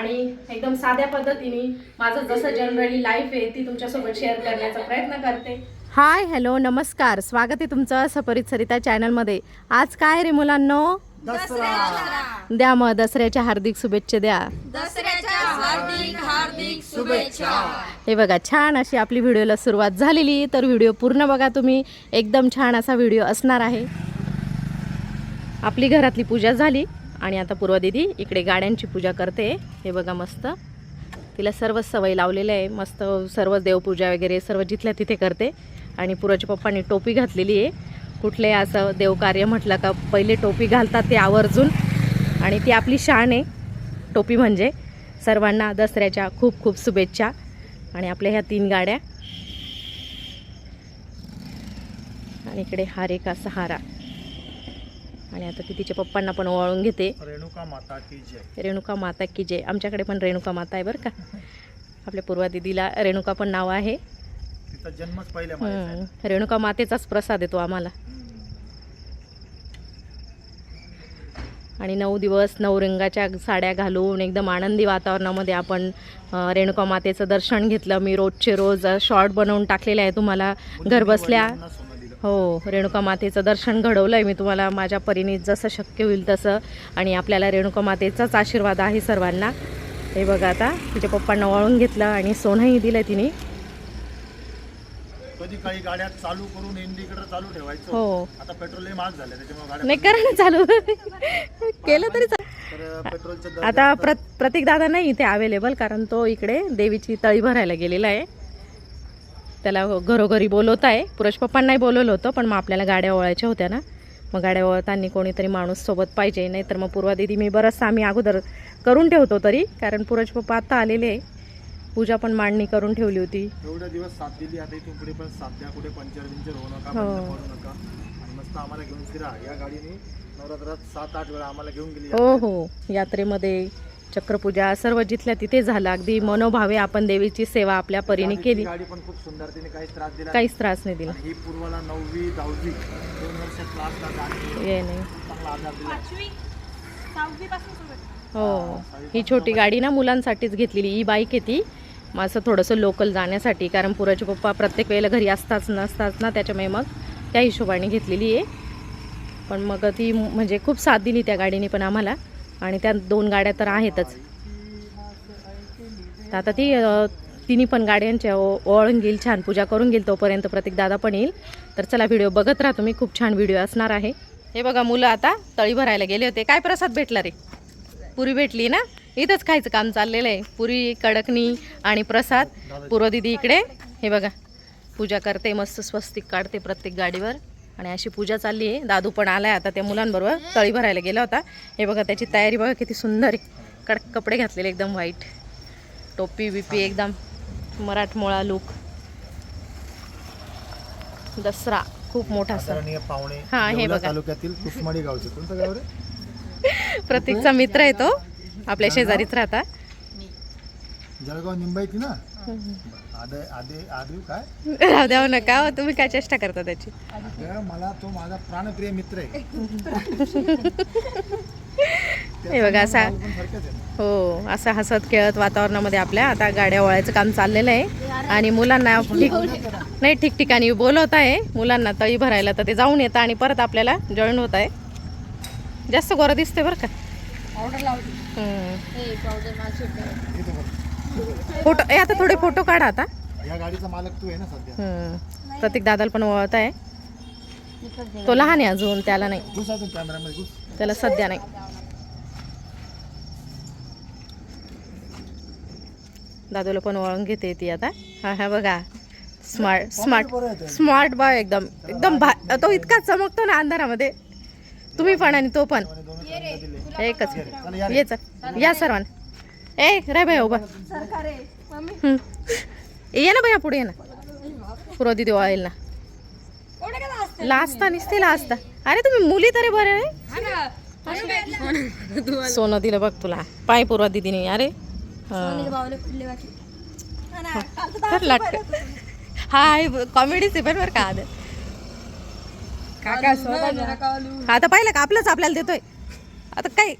आणि एकदम साध्या पद्धतीने माझं जसं जनरली लाईफ आहे ती तुमच्यासोबत शेअर करण्याचा प्रयत्न करते. हाय हॅलो नमस्कार. स्वागत आहे तुमचं सपरित सरिता चॅनलमध्ये आज काय रे मुलांनो? द्या मग दसऱ्याच्या हार्दिक शुभेच्छा द्या. दसऱ्याच्या हार्दिक हार्दिक शुभेच्छा. हे बघा छान अशी आपली व्हिडिओला सुरुवात झालेली तर व्हिडिओ पूर्ण बघा तुम्ही. एकदम छान असा व्हिडिओ असणार आहे. आपली घरातली पूजा झाली. आणि आता पूर्वा दिदी इकडे गाड्यांची पूजा करते. हे बघा मस्त. तिला सर्व सवय लावलेलं आहे. मस्त सर्व देवपूजा वगैरे सर्व जिथल्या तिथे करते. आणि पुराच्या पप्पांनी टोपी घातलेली आहे. कुठले असं देवकार्य म्हटलं का पहिले टोपी घालतात ते आवर्जून. आणि ती आपली शान आहे. टोपी म्हणजे सर्वांना दसऱ्याच्या खूप खूप शुभेच्छा. आणि आपल्या ह्या तीन गाड्या. आणि इकडे हार एक असा हारा आणि आता ती तिच्या पप्पांना पण ओवाळून घेते. रेणुका माता की जय. रेणुका माता की जय. आमच्याकडे पण रेणुका माता आहे बरं का. आपल्या पूर्वा दिदीला रेणुका पण नाव आहे. तिचा जन्मच पहिल्या. रेणुका मातेचाच प्रसाद येतो आम्हाला. आणि नऊ दिवस नऊ रंगाच्या साड्या घालून एकदम आनंदी वातावरणामध्ये आपण रेणुका मातेचं दर्शन घेतलं. मी रोजचे रोज शॉर्ट बनवून टाकलेले आहे तुम्हाला. घर हो रेणुका मातेचं दर्शन घडवलं आहे मी तुम्हाला माझ्या परीने जसं शक्य होईल तसं आणि आपल्याला रेणुका मातेचाच आशीर्वाद आहे सर्वांना. हे बघा आता तिच्या पप्पांना वळून घेतलं आणि सोनंही दिलं तिने. कधी काही गाड्या चालू करून इंडिकेटर चालू ठेवायचं. हो. आता पेट्रोल महाग झाले त्याच्यामुळे गाड्या नाही करा ना चालू. केलं तरी आता प्र प्रतीक दादा नाही इथे अवेलेबल कारण तो इकडे देवीची तळी भरायला गेलेला आहे. त्याला घरोघरी बोलवत आहे पुरुष पप्पांनाही बोलवलं होतं पण मग आपल्याला गाड्या ओळायच्या होत्या ना. मग गाड्या ओळताना कोणीतरी माणूस सोबत पाहिजे नाही तर मग पूर्वा दिदी मी बरंचसं आम्ही अगोदर करून ठेवतो तरी कारण पुरुष पप्पा आता आलेले आहे. पूजा पण मांडणी करून ठेवली होती. एवढ्या दिवस साथ दिली आता इथून पुढे पण साथ द्या कुठे पंचर बिंचर होऊ नका हो. बंद पडू नका. आणि मस्त आम्हाला घेऊन फिरा. या गाडीने नवरात्रात सात आठ वेळा आम्हाला घेऊन गेली. हो हो. यात्रेमध्ये चक्रपूजा सर्व जिथल्या तिथे झालं. अगदी मनोभावे आपण देवीची सेवा आपल्या परीने केली. गाडी पण खूप सुंदर तिने काही त्रास दिला काहीच त्रास नाही दिला. ही पूर्वाला नववी दहावी दोन वर्ष क्लासला जाणे ये नाही. चांगला आधार दिला. हो. ही छोटी गाडी ना मुलांसाठीच घेतलेली. ही बाईक आहे ती. माझं थोडंसं लोकल जाण्यासाठी कारण पुराचे पप्पा प्रत्येक वेळेला घरी असताच नसताच ना त्याच्यामुळे मग त्या हिशोबाने घेतलेली आहे. पण मग ती म्हणजे खूप साथ दिली त्या गाडीने पण आम्हाला. आणि त्या दोन गाड्या तर आहेतच. तर आता ती तिन्ही पण गाड्यांच्या ओ- घेईल छान पूजा करून घेईल तोपर्यंत प्रत्येक दादा पण येईल. तर चला व्हिडिओ बघत राहा तुम्ही. खूप छान व्हिडिओ असणार आहे. हे बघा मुलं आता तळी भरायला गेले होते. काय प्रसाद भेटला रे? पुरी भेटली ना? इथंच खायचं काम चाललेलं आहे. पुरी कडकणी आणि प्रसाद. पूर्व दिदी इकडे. हे बघा पूजा करते मस्त स्वस्तिक काढते प्रत्येक गाडीवर. आणि अशी पूजा चालली आहे. दादू पण आलाय आता त्या मुलांबरोबर. तळी भरायला गेला होता. हे बघा त्याची तयारी बघा किती सुंदर आहे. कडक कपडे घातलेले एकदम व्हाईट टोपी बिपी एकदम. मराठमोळा लुक दसरा खूप मोठा सण. पाहुणे हा, हे बघा. तालुक्यातील कुसमाडी गावचे. कोणतं गाव रे? प्रतीकचा मित्र आहे तो. आपल्या शेजारीच राहता. जळगाव निंबाईची ना? आदे आदे काय? राहू द्यावं नका हो, तुम्ही काय चेष्टा करता त्याची? अगं, मला तो माझा प्राणप्रिय मित्र आहे. हे बघा असा गाव पण सारखंच आहे ना. हो असं हसत खेळत वातावरणामध्ये आपल्या आता गाड्या वळायचं काम चाललेलं आहे. आणि मुलांना ठीक नाही ठिकठिकाणी बोलवत आहे. मुलांना तळी भरायला तर ते जाऊन येतं आणि परत आपल्याला जॉईन होत आहे. जास्त गोरं दिसते बरं का? ऑर्डर लावली हम्म. हे पावडर माझी इथे बघ. फोटो ए आता थोडे फोटो काढा आता या गाडीचा मालक तू आहे ना सध्या हम्म. प्रतीक दादाला पण वळत आहे तो लहान आहे अजून त्याला नाही घुस अजून कॅमेरामध्ये घुस त्याला सध्या नाही दादूला पण वळून घेते ती आता हा हा बघा स्मार्ट स्मार्ट. स्मार्ट बॉय एकदम एकदम भा तो इतका चमकतो ना अंधारामध्ये तुम्ही पण आणि तो पण दोन एकच चला या रे. ये चल या सर्वांना ए रे भैया उभा. सरकार मम्मी हम्म. ये ना भैया पुढे ये ना. पुरो दिदी वाळेल ना. लाजता निसते लाजता अरे तुम्ही मुली तरी बरे हा ना सोनं दिलं बघ तुला. पाय पूर्वा दिदीने अरे. हा. बावले फुडले वाटले हा ना, काल तर तर लाट हा कॉमेडीच आहे बरोबर का आदर? काका स्वतः आता पाहिलं का आपलंच आपल्याला देतोय. आता काय?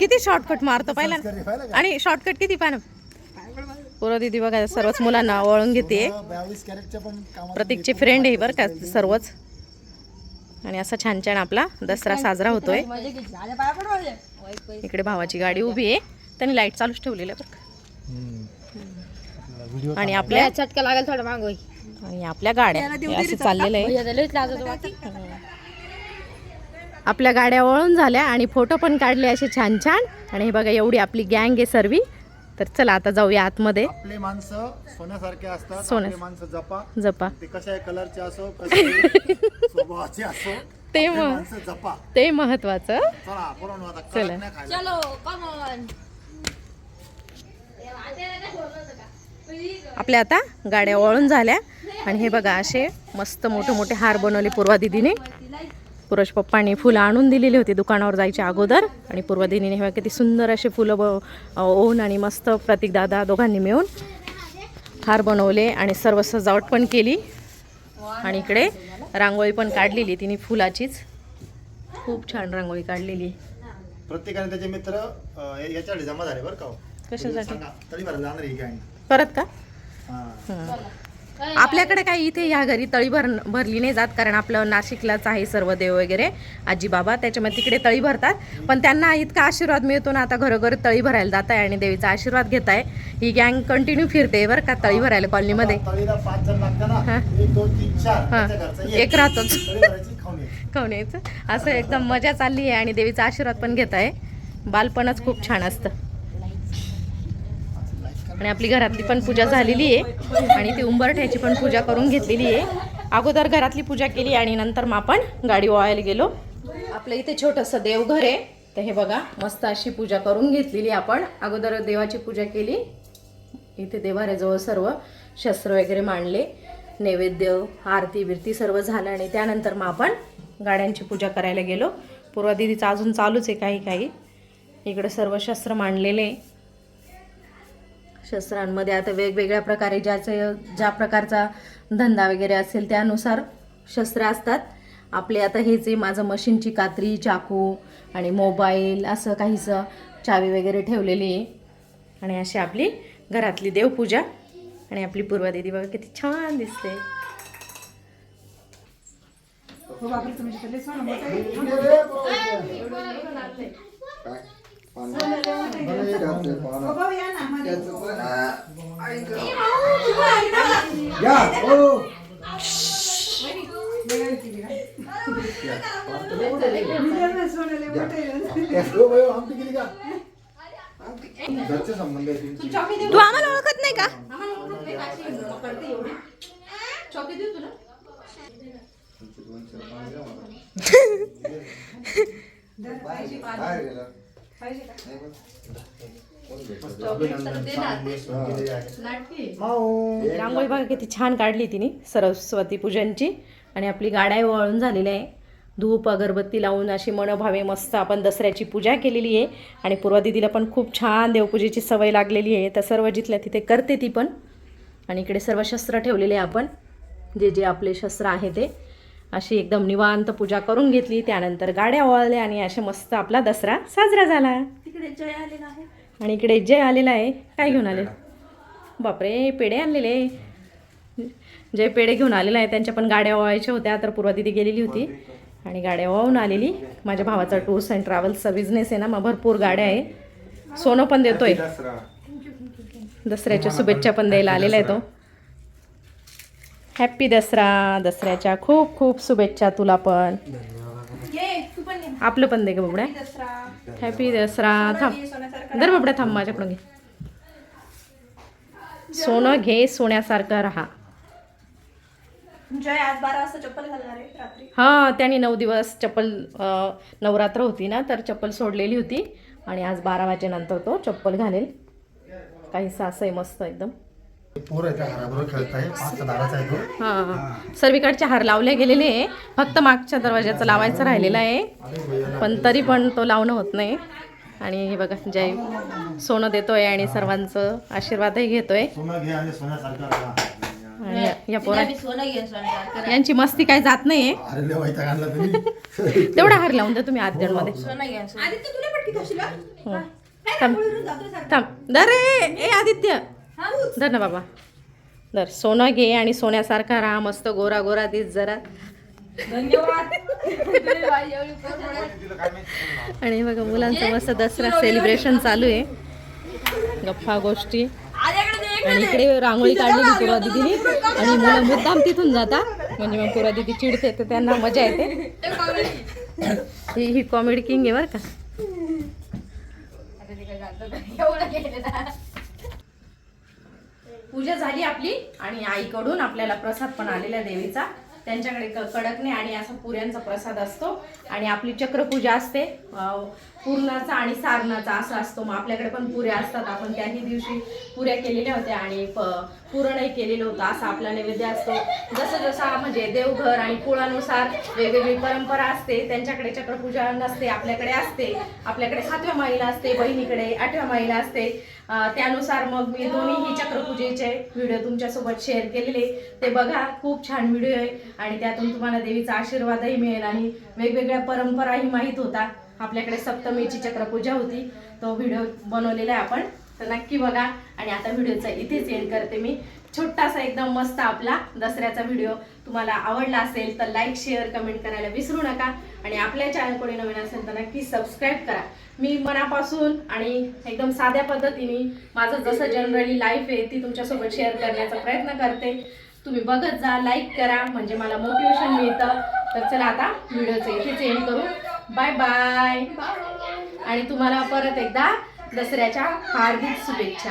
किती शॉर्टकट मारतो पहिला आणि शॉर्टकट किती पान? पूर्व दिदी बघा सर्वच मुलांना वळून घेते. बावीस कॅरेटच्या पण कामात प्रतीकचे फ्रेंड आहे बरं का सर्वच. आणि असा छान छान आपला दसरा साजरा होतोय. इकडे भावाची गाडी उभी आहे. त्यांनी लाइट चालूच ठेवलेली आहे बरं का. व्हिडिओ आणि आपल्या चटका लागेल थोडा मागं वै. आणि आपल्या गाड्या. हे असं चाललेलं आहे भैया तर लईच लाजतो बाकी. आपल्या गाड्या वळून झाल्या आणि फोटो पण काढले असे छान छान. आणि हे बघा एवढी आपली गँग आहे सर्वी. तर चला आता जाऊया आतमध्ये. आपले माणसं सोन्यासारखे असतात सोन्या- आपले माणसं जपा. जपा. ते कशा कलरचे असो स्वभावाचे असो ते आपले मग माणसं जपा. ते महत्वाचं. चला पोरांनो आता चला. कडक नाही खायला. चलो कम ऑन आपल्या आता गाड्या वळून झाल्या. आणि हे बघा असे मस्त मोठे मोठे हार बनवले पूर्वा दिदीने. पुरुष पप्पांनी फुलं आणून दिलेली होती दुकानावर जायच्या अगोदर. आणि पूर्वा दिदीने हे किती सुंदर असे फुलं ब ओवून आणि मस्त प्रतीक दादा दोघांनी मिळून हार बनवले आणि सर्व सजावट पण केली. आणि इकडे रांगोळी पण काढलेली तिने फुलाचीच. खूप छान रांगोळी काढलेली. प्रत्येकाने त्याचे मित्र याच्यासाठी जमा झाले बरं का हो. कशासाठी? परत का. आपल्याकडे काही इथे ह्या घरी तळी भर भरली नाही जात कारण आपलं नाशिकलाच आहे सर्व देव वगैरे आजी बाबा त्याच्यामुळे तिकडे तळी भरतात. पण त्यांना इतका आशीर्वाद मिळतो ना आता घरोघर तळी भरायला जात आहे आणि देवीचा आशीर्वाद घेत आहे. ही गँग कंटिन्यू फिरते बरं का तळी भरायला कॉलनीमध्ये हा. एक राहतोच. खाऊन यायचं. असं एकदम मजा चालली आहे आणि देवीचा आशीर्वाद पण घेत आहे. बालपणच खूप छान असतं. आणि आपली घरातली पण पूजा झालेली आहे. आणि ती उंबरठ्याची पण पूजा करून घेतलेली आहे. अगोदर घरातली पूजा केली आणि नंतर मग आपण गाडी ओळायला गेलो. आपलं इथे छोटंसं देवघर आहे. तर हे बघा मस्त अशी पूजा करून घेतलेली आपण. अगोदर देवाची पूजा केली. इथे देवाऱ्याजवळ सर्व शस्त्र वगैरे मांडले. नैवेद्य आरती बिरती सर्व झालं आणि त्यानंतर मग आपण गाड्यांची पूजा करायला गेलो. पूर्वा दिदीचं अजून चालूच आहे काही काही इकडे सर्व शस्त्र मांडलेले. शस्त्रांमध्ये आता वेगवेगळ्या प्रकारे ज्याचं ज्या प्रकारचा धंदा वगैरे असेल त्यानुसार शस्त्र असतात. आपले आता हेच आहे माझं मशीनची कात्री चाकू आणि मोबाईल असं काहीसं चावी वगैरे ठेवलेली आहे. आणि अशी आपली घरातली देवपूजा आणि आपली पूर्वा दिदी बघा किती छान दिसते. तुमचे. तू आम्हाला ओळखत नाही का माऊ. रांगोळी बघा किती छान काढली तिने सरस्वती पूजनची. आणि आपली गाड्या वळून झालेली आहे. धूप अगरबत्ती लावून अशी मनोभावे मस्त आपण दसऱ्याची पूजा केलेली आहे. आणि पूर्वा दिदीला पण खूप छान देवपूजेची सवय लागलेली आहे. तर सर्व जिथल्या तिथे करते ती पण. आणि इकडे सर्व शस्त्र ठेवलेले आहे आपण. जे जे आपले शस्त्र आहे ते. अशी एकदम निवांत पूजा करून घेतली. त्यानंतर गाड्या वळल्या आणि असे मस्त आपला दसरा साजरा झाला. तिकडे जय आलेला आहे. आणि इकडे जय आलेला आहे. काय घेऊन आले? बापरे पेढे आणलेले. जे पेढे घेऊन आलेला आहे. त्यांच्या पण गाड्या वळायच्या होत्या. तर पूर्वा दिदी गेलेली होती. आणि गाड्या वाहून आलेली. माझ्या भावाचा टूर्स अँड ट्रॅव्हल्सचा बिझनेस आहे ना. मग भरपूर गाड्या आहे. सोनं पण देतोय. दसऱ्याच्या शुभेच्छा पण द्यायला आलेला आहे तो. हॅप्पी दसरा दसऱ्याच्या खूप खूप शुभेच्छा तुला पण. आपलं पण दे ग बाबड्या. हॅपी दसरा. थांब. दर बाबड्या थांब माझ्याकडून घे. सोनं घे सोन्यासारखं राहा. हां त्यांनी नऊ दिवस चप्पल नवरात्र होती ना तर चप्पल सोडलेली होती. आणि आज बारा वाजेनंतर तो चप्पल घालेल. काहीसा असं आहे मस्त एकदम. पोरं आहे त्या घराबरोबर खेळताय पाच दाराचा आहे तो हां. सर्वीकडचे हार लावले गेलेले आहे. फक्त मागच्या दरवाजाचं लावायचं राहिलेलं आहे. पण तरी पण तो लावणं होत नाही. आणि हे बघा जय सोनं देतोय आणि सर्वांचं आशीर्वादही घेतोय. सोनं घे आणि सोन्यासारखा राहा. आणि या- या पोरा सोनं घे सोनं यांची मस्ती काय जात नाहीये. अरे लय वैताग आणला तुम्ही. तेवढा हार लावून द्या तुम्ही आदित्य तुला पटकी कशी हो. थांब. थांब. दर ए ए आदित्य. धर ना बाबा. धर. सोनं घे आणि सोन्यासारखा राहा मस्त गोरा गोरा दिस जरा. आणि बघा मुलांचं मस्त दसरा सेलिब्रेशन चालू आहे. गप्पा गोष्टी. आणि इकडे रांगोळी काढलेली पुरा दिदीने. आणि मुलं मुद्दाम तिथून जाता म्हणजे मग पुरा दिदी चिडते तर त्यांना मजा येते. ही ही कॉमेडी किंग आहे बरं का. पूजा झाली आपली आणि आईकडून आपल्याला प्रसाद पण आलेला देवीचा. त्यांच्याकडे कडकणे आणि असा पुऱ्यांचा प्रसाद असतो. आणि आपली चक्रपूजा असते. पूर्णाचा आणि सारणाचा असा असतो. मग आपल्याकडे पण पुऱ्या असतात. आपण त्याही दिवशी पुऱ्या केलेल्या होत्या आणि प पुरणही केलेलं होतं. असा आपला नैवेद्य असतो. जसं जसा म्हणजे देवघर आणि कुळानुसार वेगवेगळी परंपरा असते त्यांच्याकडे चक्रपूजा नसते आपल्याकडे असते. आपल्याकडे सातव्या माईला असते बहिणीकडे आठव्या माईला असते. त्यानुसार मग मी दोन्हीही चक्रपूजेचे व्हिडिओ तुमच्यासोबत शेअर केलेले. ते बघा. खूप छान व्हिडिओ आहे. आणि त्यातून तुम्हाला देवीचा आशीर्वादही मिळेल आणि वेगवेगळ्या परंपराही माहीत होता आपल्याकडे सप्तमीची चक्रपूजा होती तो व्हिडिओ बनवलेला आहे आपण. तर नक्की बघा. आणि आता व्हिडिओचा इथेच एंड करते मी. छोटासा एकदम मस्त आपला दसऱ्याचा व्हिडिओ तुम्हाला आवडला असेल तर लाईक शेअर कमेंट करायला विसरू नका. आणि आपल्या चॅनल कोणी नवीन असेल तर नक्की सबस्क्राईब करा. मी मनापासून आणि एकदम साध्या पद्धतीने माझं जसं जनरली लाईफ आहे ती तुमच्यासोबत शेअर करण्याचा प्रयत्न करते. तुम्ही बघत जा लाईक करा. म्हणजे मला मोटिवेशन मिळतं. तर चला आता व्हिडिओचं इथेच एंड करू. बाय बाय आणि तुम्हाला परत एकदा दसऱ्याच्या हार्दिक शुभेच्छा.